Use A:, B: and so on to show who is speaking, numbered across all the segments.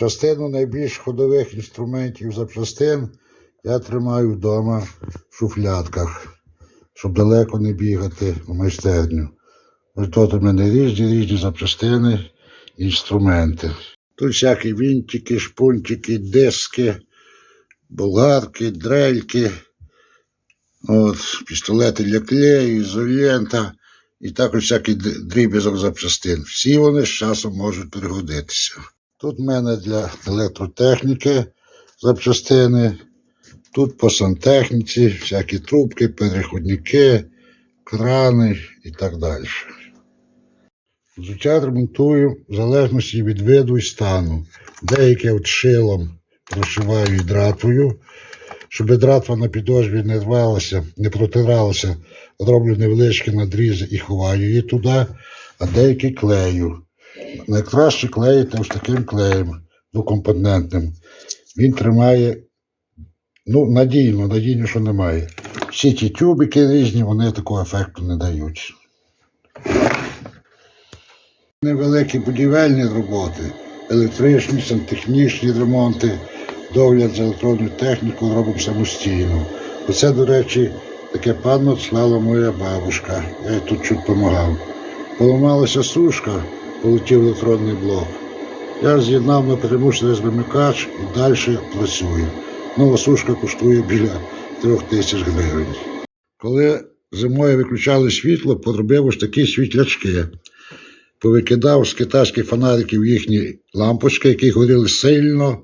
A: Частину найбільш ходових інструментів запчастин я тримаю вдома в шуфлятках, щоб далеко не бігати в майстерню. Тут у мене різні різні запчастини, інструменти. Тут всякі вінтики, шпунтики, диски, болгарки, дрельки, от, пістолети для клею, ізолента і також всякий дріб'язок запчастин. Всі вони з часом можуть пригодитися. Тут в мене для електротехніки запчастини, тут по сантехніці, всякі трубки, переходники, крани і так далі. Взуття ремонтую в залежності від виду і стану. Деяке от шилом прошиваю і дратвою. Щоб дратва на підошві не рвалася, не протиралася, роблю невеличкі надрізи і ховаю її туди, а деякі клею. Найкраще клеїти ось таким клеєм двокомпонентним. Він тримає ну, надійно, надійно, що немає. Всі ті тюбики різні, вони такого ефекту не дають. Невеликі будівельні роботи, електричні, сантехнічні ремонти, догляд за електронною технікою робимо самостійно. Оце, до речі, таке панно слала моя бабушка. Я їй тут чуть допомагав. Поламалася сушка, полетів електронний блок. Я з'єднав напряму через вимикач і далі працюю. Нова сушка коштує біля трьох тисяч гривень. Коли зимою виключали світло, поробив ось такі світлячки. Повикидав з китайських фонариків їхні лампочки, які горіли сильно,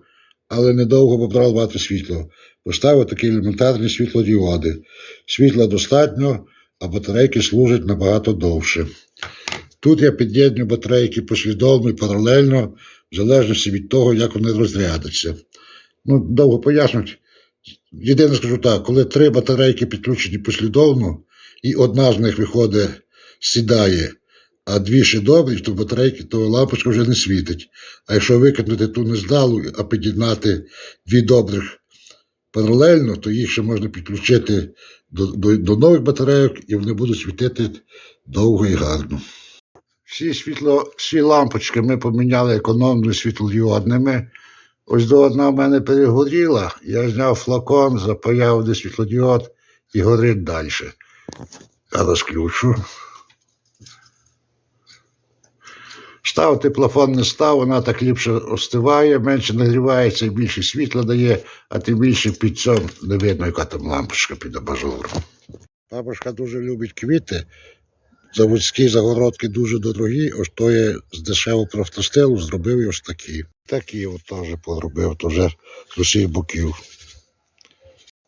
A: але недовго побрали багато світла. Поставив такі елементарні світлодіоди. Світла достатньо, а батарейки служать набагато довше. Тут я під'єдную батарейки послідовно і паралельно, в залежності від того, як вони розрядяться. Ну, довго пояснюють. Єдине скажу так, коли три батарейки підключені послідовно, і одна з них виходить, сідає, а дві ще добрі, то батарейки, то лампочка вже не світить. А якщо викинути ту нездалу, а під'єднати дві добрих паралельно, то їх ще можна підключити до, до, до нових батарейок, і вони будуть світити довго і гарно. Всі світло, всі лампочки ми поміняли економними світлодіодними. Ось до одна в мене перегоріла, я зняв флакон, запаяв де світлодіод і горить далі. Зараз включу. Ставити плафон не став, вона так ліпше остиває, менше нагрівається і більше світла дає, а тим більше під цьому не видно, яка там лампочка під абажуром. Бабушка дуже любить квіти. Заводські загородки дуже дорогі, ось то я з дешевого профтостилу зробив ось такі. Такі от теж поробив, то вже з усіх боків.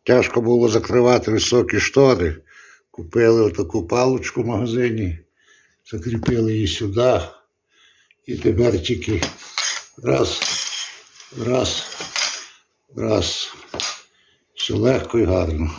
A: Тяжко було закривати високі штори. Купили таку паличку в магазині, закріпили її сюди. І тепер тільки раз, раз, раз. Все легко і гарно.